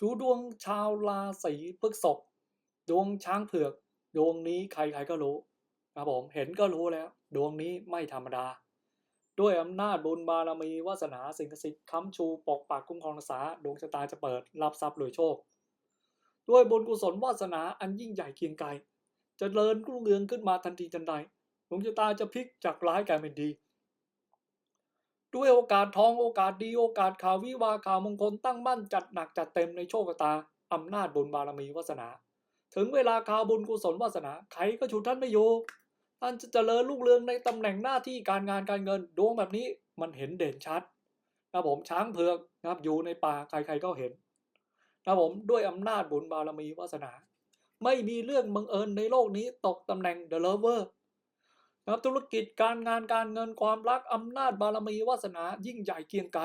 ดูดวงชาวราศีพฤษภดวงช้างเผือก ดวงนี้ใครๆก็รู้ครับผมเห็นก็รู้แล้ว ดวงนี้ไม่ธรรมดา ด้วยอำนาจบุญบารมีวาสนาสิ่งศักดิ์สิทธิ์ค้ำชูปกปักคุ้มครองรักษาดวงชะตาจะเปิดรับทรัพย์รวยโชค ด้วยบุญกุศลวาสนาอันยิ่งใหญ่เคียงไกลจะเจริญรุ่งเรืองขึ้นมาทันทีทันใดดวงชะตาจะพลิกจากร้ายกลายเป็นดี ด้วยโอกาสทองโอกาสดีโอกาสข่าววิวาข่าวมงคลตั้งมั่นจัดหนักจัดเต็มในโชคตาอำนาจบุญบารมีวาสนา ถึงเวลาข่าวบุญกุศลวาสนาใครก็ฉุดท่านไม่อยู่ท่านจะเจริญรุ่งเรืองในตำแหน่งหน้าที่การงานการเงินดวงแบบนี้มันเห็นเด่นชัดนะผมช้างเผือกนะครับอยู่ในป่าใครๆก็เห็นนะผมด้วยอำนาจบุญบารมีวาสนา ไม่มีเรื่องบังเอิญในโลกนี้ตกตำแหน่ง The Lover นะครับธุรกิจการงานการเงินความรักอำนาจบารมีวาสนายิ่งใหญ่เกียงไกร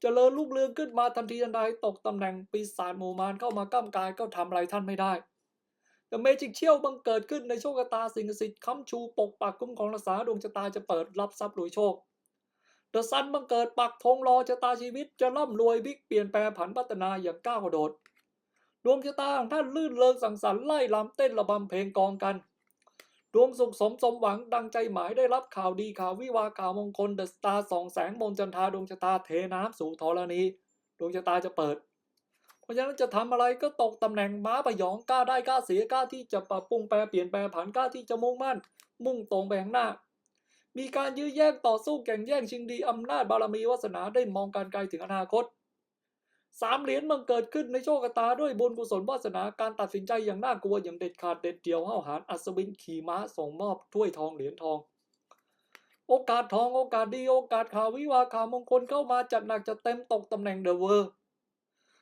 เจริญรุ่งเรืองขึ้นมาทันทีทันใดตกตำแหน่งปีศาจหมู่มารเข้ามาก้ามกายก็ทำอะไรท่านไม่ได้แต่เมจิกเชี่ยวบังเกิดขึ้นในโชคตาสิ่งศักดิ์สิทธิ์ค้ำชูปกปักคุ้มครองรักษาดวงชะตาจะเปิดรับทรัพย์รวยโชคเดอะซันบังเกิดปักธงรอชะตาชีวิตจะร่ำรวยบิ๊กเปลี่ยนแปลผันพัฒนาอย่างก้าวกระโดดดวงชะตาของท่านลื่นเริงสังสรรค์ไล่ลำเต้นระบำเพลงกองกัน ดวงสุขสมสมหวังดังใจหมายได้รับข่าวดีข่าววิวาข่าวมงคลเดอะสตาร์สองแสงมนจันทาดวงชะตาเทน้ำสู่ธรณีดวงชะตาจะเปิด เพราะฉะนั้นจะทำอะไรก็ตกตำแหน่งม้าประยองกล้าได้กล้าเสียกล้าที่จะปรับปรุงแปลเปลี่ยนแปลผันกล้าที่จะมุ่งมั่น มุ่งตรงไปข้างหน้า มีการยื้อแย่งต่อสู้แข่งแย่งชิงดีอำนาจบารมีวาสนาได้มองการไกลถึงอนาคต สามเหรียญมันเกิดขึ้นในโชคชะตาด้วยบุญกุศลวาสนาการตัดสินใจอย่างน่ากลัวอย่างเด็ดขาดเด็ดเดียวห้าวหาญอัศวินขี่ม้าส่งมอบถ้วยทองเหรียญทอง โอกาสทองโอกาสดีโอกาสข่าววิวาข่าวมงคลเข้ามาจัดหนักจัดเต็มตกตำแหน่งเดอะเวอร์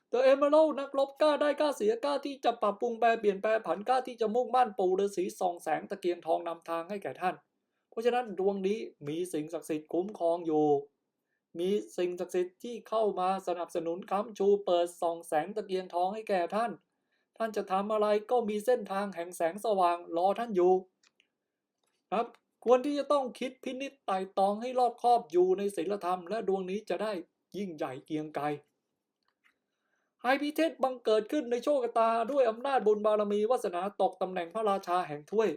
เดอะเอเมอรัลนักรบกล้าได้กล้าเสียกล้าที่จะปรับปรุงแปลเปลี่ยนแปลผันกล้าที่จะมุ่งมั่นปูฤาษีส่องแสงตะเกียงทองนำทางให้แก่ท่าน เพราะฉะนั้นดวงนี้มีสิ่งศักดิ์สิทธิ์คุ้มครองอยู่ มีสิ่งศักดิ์สิทธิ์ที่เข้ามาสนับสนุนค้ำชูเปิดส่องแสงตะเกียงทองให้แก่ท่าน ท่านจะทำอะไรก็มีเส้นทางแห่งแสงสว่างรอท่านอยู่ครับควรที่จะต้องคิดพินิจไต่ตองให้รอบคอบอยู่ในศีลธรรม และดวงนี้จะได้ยิ่งใหญ่เกียงไกรไฮพิเทศบังเกิดขึ้นในโชคชะตาด้วยอำนาจบุญบารมีวาสนาตกตำแหน่งพระราชาแห่งถ้วย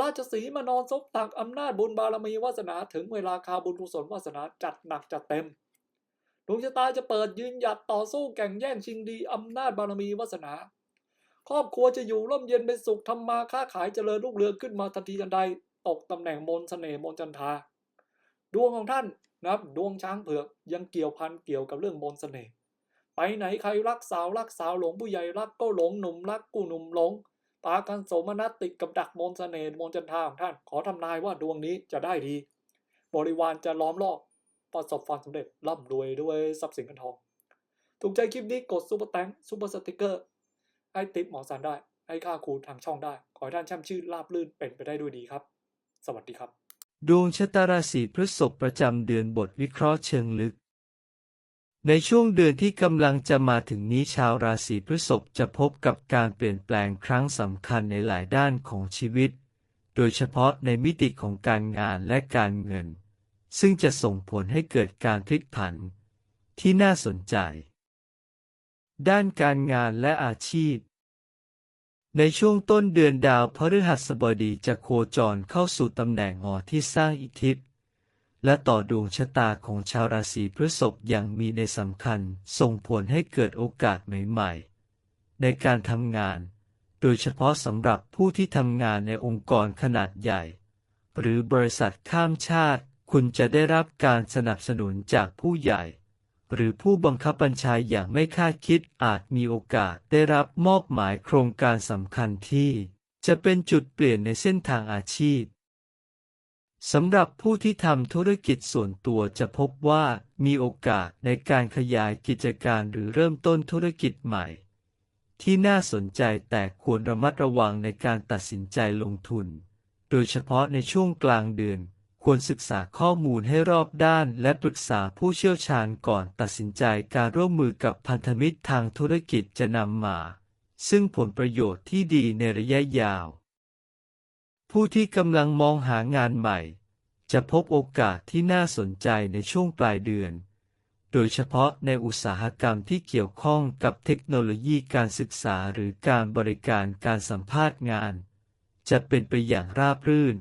ราชสีมานอนซบตักอำนาจบุญบารมีวาสนาถึงเวลาคาบุญกุศลวาสนาจัดหนักจัดเต็มดวงชะตาจะเปิดยืนหยัดต่อสู้แข่งแย่งชิงดีอำนาจบารมีวาสนา ครอบครัวจะอยู่ร่มเย็นเป็นสุขทำมาค้าขายเจริญรุ่งเรืองขึ้นมาทันทีทันใด ตกตำแหน่งมนต์เสน่ห์มนจันทา ดวงของท่านนะครับดวงช้างเผือกยังเกี่ยวพันเกี่ยวกับเรื่องมนต์เสน่ห์ไปไหนใครรักสาวรักสาวหลงผู้ใหญ่รักก็หลงหนุ่มรักกูหนุ่มหลง ปากันโสมนัสติดกับดักมนต์เสน่ห์มนจันทาของท่าน ขอทำนายว่าดวงนี้จะได้ดี บริวารจะล้อมรอบประสบความสำเร็จร่ำรวยด้วยทรัพย์สินเงินทอง ถูกใจคลิปนี้กดซุปเปอร์แตงซุปเปอร์สติกเกอร์ให้ติปหมอสันได้ ให้ค่าครูทางช่องได้ ขอให้ท่านแช่มชื่นราบลื่นเป็นไปได้ด้วยดีครับ สวัสดีครับ ดวงชะตาราศีพฤษภประจำเดือนบทวิเคราะห์เชิงลึก ในช่วงเดือนที่กำลังจะมาถึงนี้ชาวราศีพฤษภจะพบกับการเปลี่ยนแปลงครั้งสำคัญในหลายด้านของชีวิต โดยเฉพาะในมิติของการงานและการเงิน ซึ่งจะส่งผลให้เกิดการพลิกผัน ที่น่าสนใจ ด้านการงานและอาชีพ ในช่วงต้นเดือนดาวพฤหัสบดีจะโคจรเข้าสู่ตำแหน่งหอที่สร้างอิทธิพย์ และต่อดวงชะตาของชาวราศีพฤษภอย่างมีในสำคัญ ส่งผลให้เกิดโอกาสใหม่ๆ ในการทำงาน โดยเฉพาะสำหรับผู้ที่ทำงานในองค์กรขนาดใหญ่ หรือบริษัทข้ามชาติ คุณจะได้รับการสนับสนุนจากผู้ใหญ่ หรือผู้บังคับบัญชาอย่างไม่คาดคิดอาจมีโอกาสได้รับมอบหมายโครงการสำคัญที่ จะเป็นจุดเปลี่ยนในเส้นทางอาชีพ สำหรับผู้ที่ทำธุรกิจส่วนตัวจะพบว่ามีโอกาสในการขยายกิจการหรือเริ่มต้นธุรกิจใหม่ ที่น่าสนใจแต่ควรระมัดระวังในการตัดสินใจลงทุน โดยเฉพาะในช่วงกลางเดือน ควรศึกษาข้อมูลให้รอบด้านและปรึกษาผู้เชี่ยวชาญก่อนตัดสินใจการร่วมมือกับพันธมิตรทางธุรกิจจะนำมา ซึ่งผลประโยชน์ที่ดีในระยะยาว ผู้ที่กำลังมองหางานใหม่ จะพบโอกาสที่น่าสนใจในช่วงปลายเดือน โดยเฉพาะในอุตสาหกรรมที่เกี่ยวข้องกับเทคโนโลยีการศึกษาหรือการบริการการสัมภาษณ์งาน จะเป็นไปอย่างราบรื่น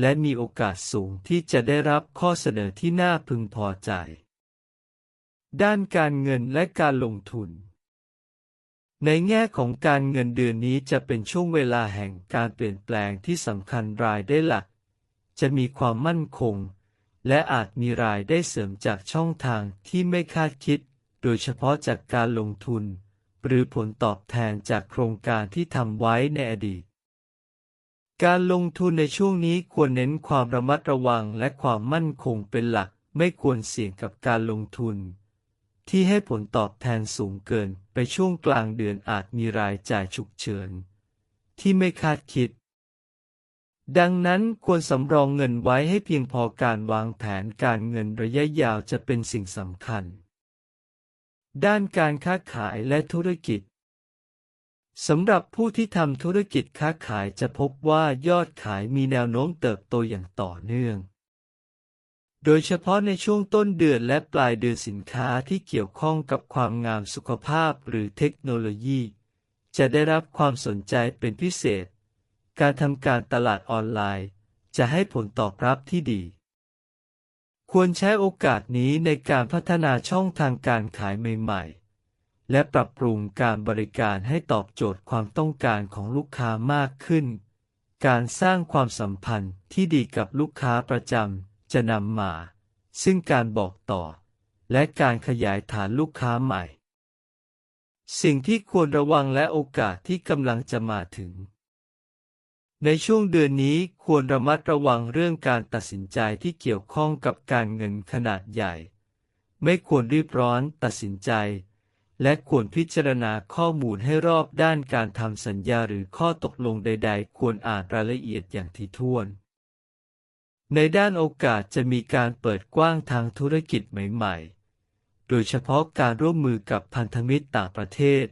และมีโอกาสสูงที่จะได้รับข้อเสนอที่น่าพึงพอใจ ด้านการเงินและการลงทุน ในแง่ของการเงินเดือนนี้จะเป็นช่วงเวลาแห่งการเปลี่ยนแปลงที่สำคัญรายได้หลัก จะมีความมั่นคง และอาจมีรายได้เสริมจากช่องทางที่ไม่คาดคิด โดยเฉพาะจากการลงทุน หรือผลตอบแทนจากโครงการที่ทำไว้ในอดีต การลงทุนในช่วงนี้ควรเน้นความระมัดระวังและความมั่นคงเป็นหลัก ไม่ควรเสี่ยงกับการลงทุน ที่ให้ผลตอบแทนสูงเกินไปช่วงกลางเดือนอาจมีรายจ่ายฉุกเฉิน ที่ไม่คาดคิด ดังนั้นควรสำรองเงินไว้ให้เพียงพอการวางแผนการเงินระยะยาวจะเป็นสิ่งสำคัญ ด้านการค้าขายและธุรกิจสำหรับผู้ที่ทำธุรกิจค้าขายจะพบว่ายอดขายมีแนวโน้มเติบโตอย่างต่อเนื่อง โดยเฉพาะในช่วงต้นเดือนและปลายเดือนสินค้าที่เกี่ยวข้องกับความงามสุขภาพหรือเทคโนโลยี จะได้รับความสนใจเป็นพิเศษ การทำการตลาดออนไลน์ จะให้ผลตอบรับที่ดี ควรใช้โอกาสนี้ในการพัฒนาช่องทางการขายใหม่ๆ และปรับปรุงการบริการให้ตอบโจทย์ความต้องการของลูกค้ามากขึ้น การสร้างความสัมพันธ์ที่ดีกับลูกค้าประจำ จะนำมา ซึ่งการบอกต่อ และการขยายฐานลูกค้าใหม่ สิ่งที่ควรระวังและโอกาสที่กำลังจะมาถึง ในช่วงเดือนนี้ควรระมัดระวังเรื่องการตัดสินใจที่เกี่ยวข้องกับการเงินขนาดใหญ่ ไม่ควรรีบร้อนตัดสินใจและควรพิจารณาข้อมูลให้รอบด้านการทำสัญญาหรือข้อตกลงใด ๆ ควรอ่านรายละเอียดอย่างถี่ถ้วน ในด้านโอกาสจะมีการเปิดกว้างทางธุรกิจใหม่ๆ โดยเฉพาะการร่วมมือกับพันธมิตรต่างประเทศ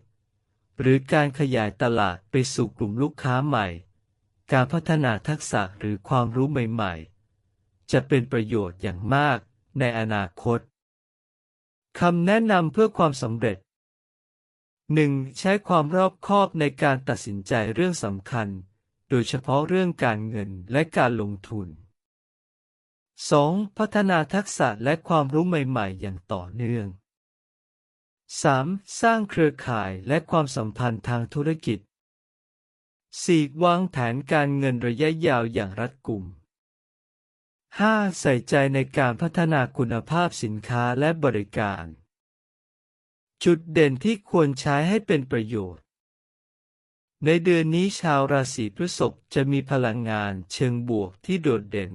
หรือการขยายตลาดไปสู่กลุ่มลูกค้าใหม่ การพัฒนาทักษะหรือความรู้ใหม่ๆ จะเป็นประโยชน์อย่างมากในอนาคตคำแนะนำเพื่อความสำเร็จ 1. ใช้ความรอบคอบในการตัดสินใจเรื่องสำคัญ โดยเฉพาะเรื่องการเงินและการลงทุน 2. พัฒนาทักษะและความรู้ใหม่ ๆ อย่างต่อเนื่อง 3. สร้างเครือข่ายและความสัมพันธ์ทางธุรกิจ 4. วางแผนการเงินระยะยาวอย่างรัดกุม 5. ใส่ใจในการพัฒนาคุณภาพสินค้าและบริการ จุดเด่นที่ควรใช้ให้เป็นประโยชน์ ในเดือนนี้ชาวราศีพฤษภจะมีพลังงานเชิงบวกที่โดดเด่น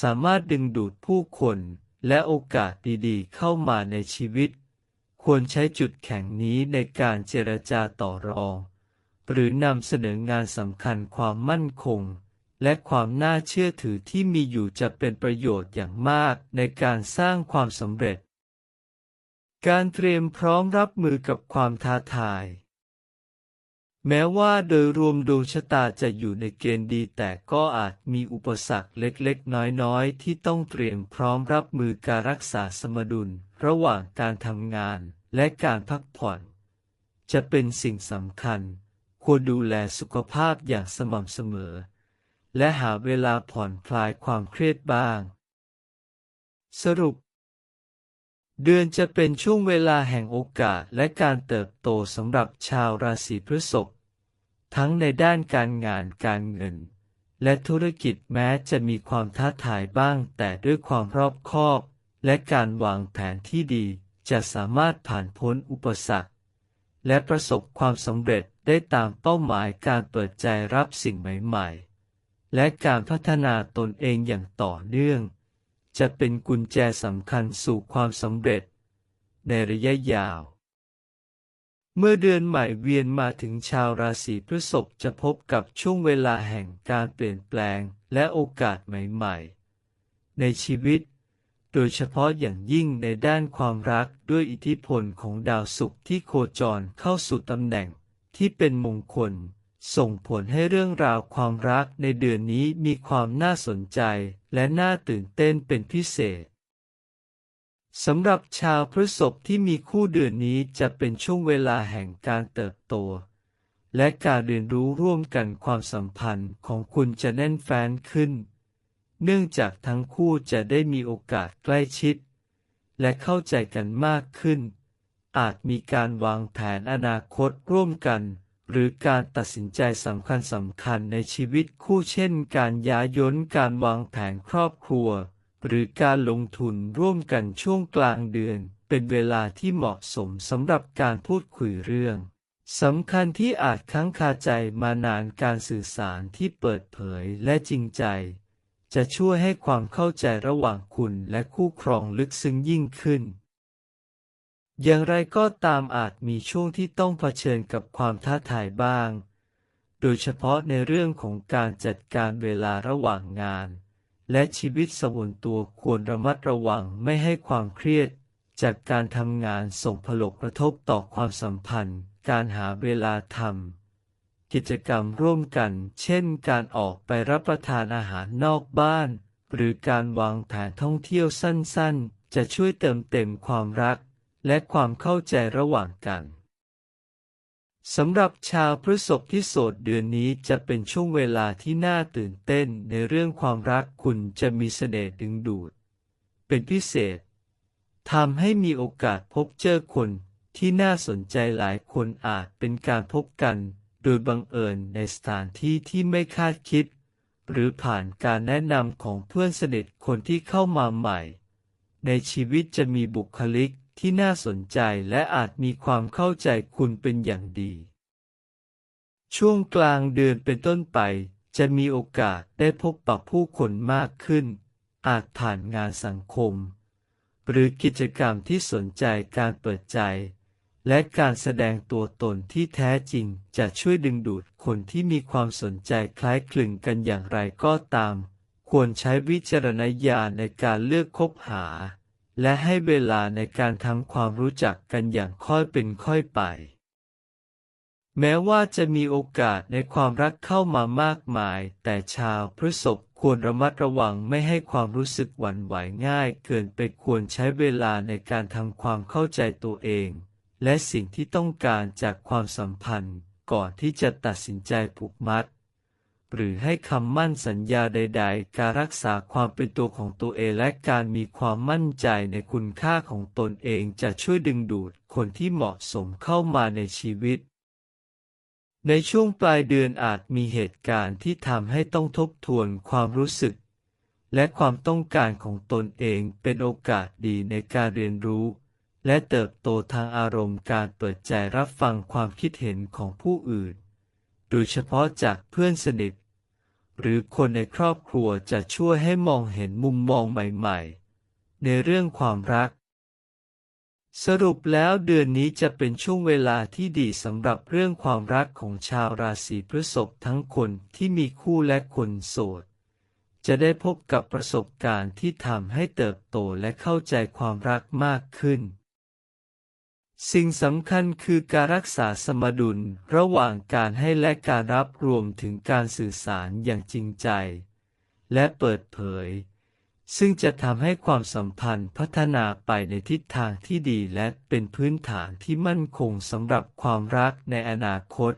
สามารถดึงดูดผู้คนและโอกาสดีๆ เข้ามาในชีวิต ควรใช้จุดแข็งนี้ในการเจรจาต่อรอง หรือนำเสนองานสำคัญความมั่นคง และความน่าเชื่อถือที่มีอยู่จะเป็นประโยชน์อย่างมากในการสร้างความสำเร็จ การเตรียมพร้อมรับมือกับความท้าทาย แม้ว่าโดยรวมดวงชะตาจะอยู่ในเกณฑ์ดีแต่ก็อาจมีอุปสรรคเล็กๆ น้อยๆ ที่ต้องเตรียมพร้อมรับมือการรักษาสมดุล ระหว่างการทำงานและการพักผ่อน จะเป็นสิ่งสำคัญ ควรดูแลสุขภาพอย่างสม่ำเสมอ และหาเวลาผ่อนคลายความเครียดบ้าง สรุป เดือนจะเป็นช่วงเวลาแห่งโอกาสและการเติบโตสำหรับชาวราศีพฤษภ ทั้งในด้านการงานการเงิน และธุรกิจแม้จะมีความท้าทายบ้าง แต่ด้วยความรอบคอบ และการวางแผนที่ดี จะสามารถผ่านพ้นอุปสรรค และประสบความสำเร็จได้ตามเป้าหมายการเปิดใจรับสิ่งใหม่ๆ และการพัฒนาตนเองอย่างต่อเนื่อง จะเป็นกุญแจสำคัญสู่ความสำเร็จ ในระยะยาว เมื่อเดือนใหม่เวียนมาถึงชาวราศีพฤษภจะพบกับช่วงเวลาแห่งการเปลี่ยนแปลงและโอกาสใหม่ๆ ในชีวิต โดยเฉพาะอย่างยิ่งในด้านความรักด้วยอิทธิพลของดาวศุกร์ที่โคจรเข้าสู่ตำแหน่งที่เป็นมงคล ส่งผลให้เรื่องราวความรักในเดือนนี้มีความน่าสนใจและน่าตื่นเต้นเป็นพิเศษ สำหรับชาวพฤษภที่มีคู่เดือนนี้จะเป็นช่วงเวลาแห่งการเติบโต และการเรียนรู้ร่วมกันความสัมพันธ์ของคุณจะแน่นแฟ้นขึ้น เนื่องจากทั้งคู่จะได้มีโอกาสใกล้ชิด และเข้าใจกันมากขึ้น อาจมีการวางแผนอนาคตร่วมกัน หรือการตัดสินใจสำคัญสำคัญในชีวิตคู่เช่น การย้ายย้นการวางแผนครอบครัว หรือการลงทุนร่วมกันช่วงกลางเดือน เป็นเวลาที่เหมาะสมสำหรับการพูดคุยเรื่องสำคัญที่อาจค้างคาใจมานานการสื่อสารที่เปิดเผยและจริงใจ จะช่วยให้ความเข้าใจระหว่างคุณและคู่ครองลึกซึ้งยิ่งขึ้น อย่างไรก็ตามอาจมีช่วงที่ต้องเผชิญกับความท้าทายบ้าง โดยเฉพาะในเรื่องของการจัดการเวลาระหว่างงาน และชีวิตส่วนตัวควรระมัดระวังไม่ให้ความเครียด จากการทำงานส่งผลกระทบต่อความสัมพันธ์ การหาเวลาทำกิจกรรมร่วมกัน เช่น การออกไปรับประทานอาหารนอกบ้าน หรือการวางแผนท่องเที่ยวสั้นๆ จะช่วยเติมเต็มความรัก และความเข้าใจระหว่างกัน สำหรับชาวพฤษภที่โสดเดือนนี้จะเป็นช่วงเวลาที่น่าตื่นเต้นในเรื่องความรักคุณจะมีเสน่ห์ดึงดูด เป็นพิเศษทำให้มีโอกาสพบเจอคนที่น่าสนใจหลายคนอาจเป็นการพบกัน โดยบังเอิญในสถานที่ที่ไม่คาดคิด หรือผ่านการแนะนำของเพื่อนสนิทคนที่เข้ามาใหม่ ในชีวิตจะมีบุคลิก ที่น่าสนใจและอาจมีความเข้าใจคุณเป็นอย่างดี ช่วงกลางเดือนเป็นต้นไป จะมีโอกาสได้พบปะผู้คนมากขึ้น อาจผ่านงานสังคม หรือกิจกรรมที่สนใจการเปิดใจ และการแสดงตัวตนที่แท้จริงจะช่วยดึงดูดคนที่มีความสนใจคล้ายคลึงกันอย่างไรก็ตาม ควรใช้วิจารณญาณในการเลือกคบหา และให้เวลาในการทำความรู้จักกันอย่างค่อยเป็นค่อยไป แม้ว่าจะมีโอกาสในความรักเข้ามามากมาย แต่ชาวพฤษภควรระมัดระวังไม่ให้ความรู้สึกหวั่นไหวง่ายเกินไปควรใช้เวลาในการทำความเข้าใจตัวเอง และสิ่งที่ต้องการจากความสัมพันธ์ก่อนที่จะตัดสินใจผูกมัด หรือให้คำมั่นสัญญาใด ๆ การรักษาความเป็นตัวของตัวเองและการมีความมั่นใจในคุณค่าของตนเองจะช่วยดึงดูดคนที่เหมาะสมเข้ามาในชีวิต ในช่วงปลายเดือนอาจมีเหตุการณ์ที่ทำให้ต้องทบทวนความรู้สึก และความต้องการของตนเองเป็นโอกาสดีในการเรียนรู้ และเติบโตทางอารมณ์การเปิดใจรับฟังความคิดเห็นของผู้อื่น โดยเฉพาะจากเพื่อนสนิท หรือคนในครอบครัวจะช่วยให้มองเห็นมุมมองใหม่ๆ ในเรื่องความรัก สรุปแล้วเดือนนี้จะเป็นช่วงเวลาที่ดีสำหรับเรื่องความรักของชาวราศีพฤษภทั้งคนที่มีคู่และคนโสด จะได้พบกับประสบการณ์ที่ทำให้เติบโตและเข้าใจความรักมากขึ้น สิ่งสำคัญคือการรักษาสมดุลระหว่างการให้และการรับรวมถึงการสื่อสารอย่างจริงใจ และเปิดเผย ซึ่งจะทำให้ความสัมพันธ์พัฒนาไปในทิศทางที่ดีและเป็นพื้นฐานที่มั่นคงสำหรับความรักในอนาคต